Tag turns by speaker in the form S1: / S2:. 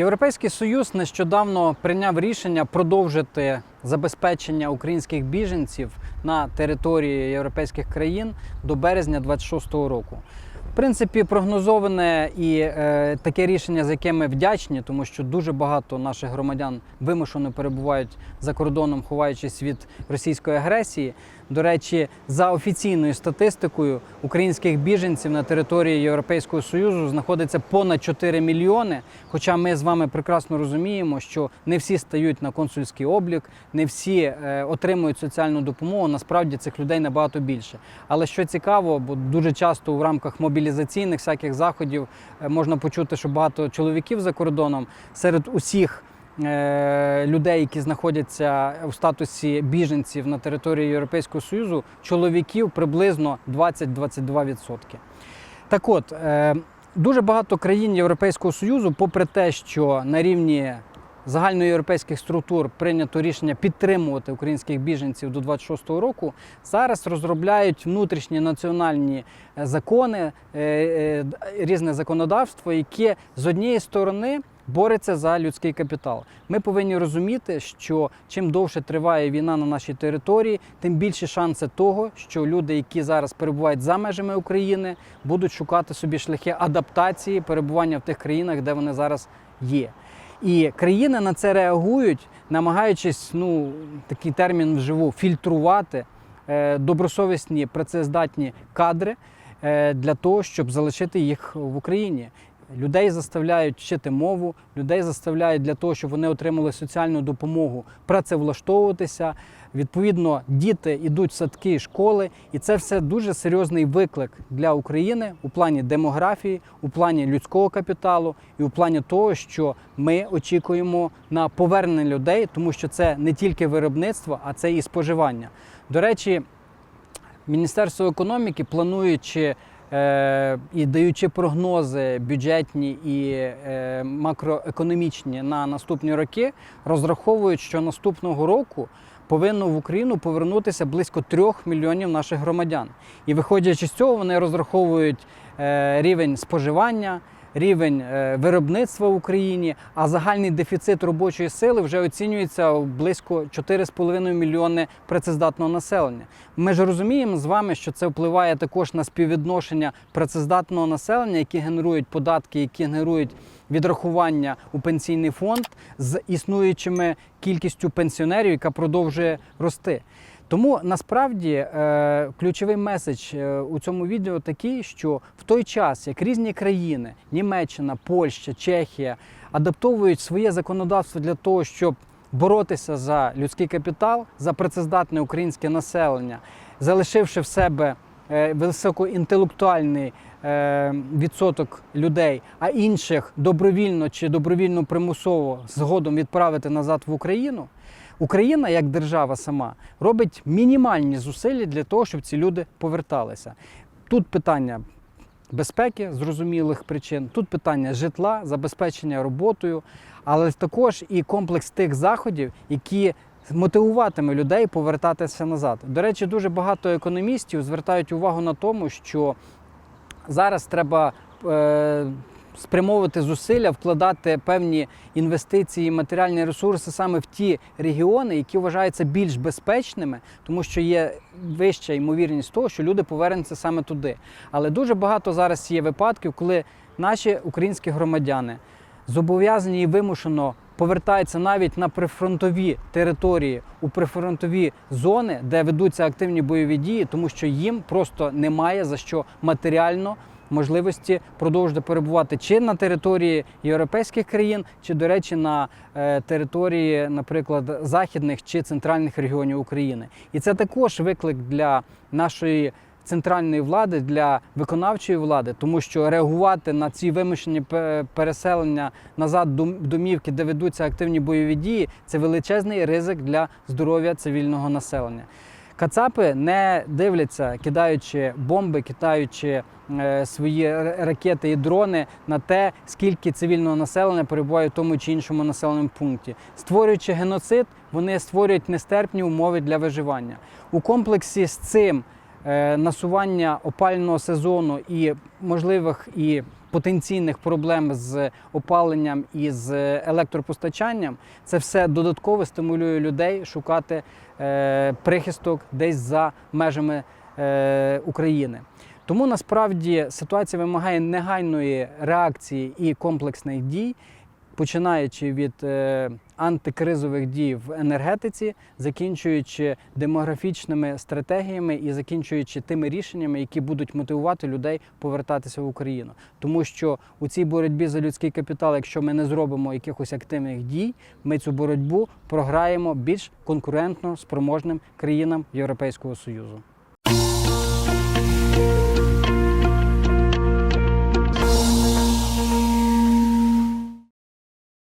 S1: Європейський Союз нещодавно прийняв рішення продовжити забезпечення українських біженців на території європейських країн до березня 2026 року. В принципі, прогнозоване і е, таке рішення, за яке ми вдячні, тому що дуже багато наших громадян вимушено перебувають за кордоном, ховаючись від російської агресії. До речі, за офіційною статистикою українських біженців на території Європейського Союзу знаходиться понад 4 мільйони. Хоча ми з вами прекрасно розуміємо, що не всі стають на консульський облік, не всі е, отримують соціальну допомогу. Насправді цих людей набагато більше. Але що цікаво, бо дуже часто в рамках мобілізаційних всяких заходів е, можна почути, що багато чоловіків за кордоном серед усіх. Е, Людей, які знаходяться у статусі біженців на території Європейського Союзу, чоловіків приблизно 20-22%. Так от, е, дуже багато країн Європейського Союзу, попри те, що на рівні загальноєвропейських структур прийнято рішення підтримувати українських біженців до 26-го року, зараз розробляють внутрішні національні е, закони, різне законодавство, яке з однієї сторони. Бореться за людський капітал. Ми повинні розуміти, що чим довше триває війна на нашій території, тим більші шанси того, що люди, які зараз перебувають за межами України, будуть шукати собі шляхи адаптації, перебування в тих країнах, де вони зараз є. І країни на це реагують, намагаючись, ну такий термін вживу, фільтрувати е, добросовісні працездатні кадри е, для того, щоб залишити їх в Україні. Людей заставляють вчити мову, людей заставляють для того, щоб вони отримали соціальну допомогу, працевлаштовуватися. Відповідно, діти йдуть в садки і школи, і це все дуже серйозний виклик для України у плані демографії, у плані людського капіталу і у плані того, що ми очікуємо на повернення людей, тому що це не тільки виробництво, а це і споживання. До речі, Міністерство економіки, плануючи і даючи прогнози бюджетні і е, макроекономічні на наступні роки, розраховують, що наступного року повинно в Україну повернутися близько трьох мільйонів наших громадян. І виходячи з цього, вони розраховують е, рівень споживання. Рівень е, виробництва в Україні, а загальний дефіцит робочої сили вже оцінюється близько 4,5 мільйони працездатного населення. Ми ж розуміємо з вами, що це впливає також на співвідношення працездатного населення, які генерують податки, які генерують відрахування у пенсійний фонд з існуючими кількістю пенсіонерів, яка продовжує рости. Тому насправді е, ключовий меседж е, у цьому відео такий, що в той час, як різні країни, Німеччина, Польща, Чехія, адаптовують своє законодавство для того, щоб боротися за людський капітал, за працездатне українське населення, залишивши в себе е, високоінтелектуальний відсоток людей, а інших добровільно чи добровільно примусово згодом відправити назад в Україну. Україна, як держава сама, робить мінімальні зусилля для того, щоб ці люди поверталися. Тут питання безпеки, зрозумілих причин, тут питання житла, забезпечення роботою, але також і комплекс тих заходів, які мотивуватиме людей повертатися назад. До речі, дуже багато економістів звертають увагу на тому, що зараз треба. Е, спрямовувати зусилля, вкладати певні інвестиції, матеріальні ресурси саме в ті регіони, які вважаються більш безпечними, тому що є вища ймовірність того, що люди повернуться саме туди. Але дуже багато зараз є випадків, коли наші українські громадяни зобов'язані і вимушено повертаються навіть на прифронтові території, у прифронтові зони, де ведуться активні бойові дії, тому що їм просто немає за що матеріально можливості продовжувати перебувати чи на території європейських країн, чи, до речі, на е, території, наприклад, західних чи центральних регіонів України. І це також виклик для нашої. Центральної влади для виконавчої влади, тому що реагувати на ці вимушені переселення назад до домівки, де ведуться активні бойові дії, це величезний ризик для здоров'я цивільного населення. Кацапи не дивляться, кидаючи бомби, кидаючи е, свої ракети і дрони на те, скільки цивільного населення перебуває в тому чи іншому населеному пункті. Створюючи геноцид, вони створюють нестерпні умови для виживання. У комплексі з цим е, насування опального сезону і можливих і потенційних проблем з опаленням і з електропостачанням, це все додатково стимулює людей шукати е, прихисток десь за межами е, України. Тому насправді ситуація вимагає негайної реакції і комплексних дій, починаючи від е, антикризових дій в енергетиці, закінчуючи демографічними стратегіями і закінчуючи тими рішеннями, які будуть мотивувати людей повертатися в Україну. Тому що у цій боротьбі за людський капітал, якщо ми не зробимо якихось активних дій, ми цю боротьбу програємо більш конкурентно спроможним країнам Європейського Союзу.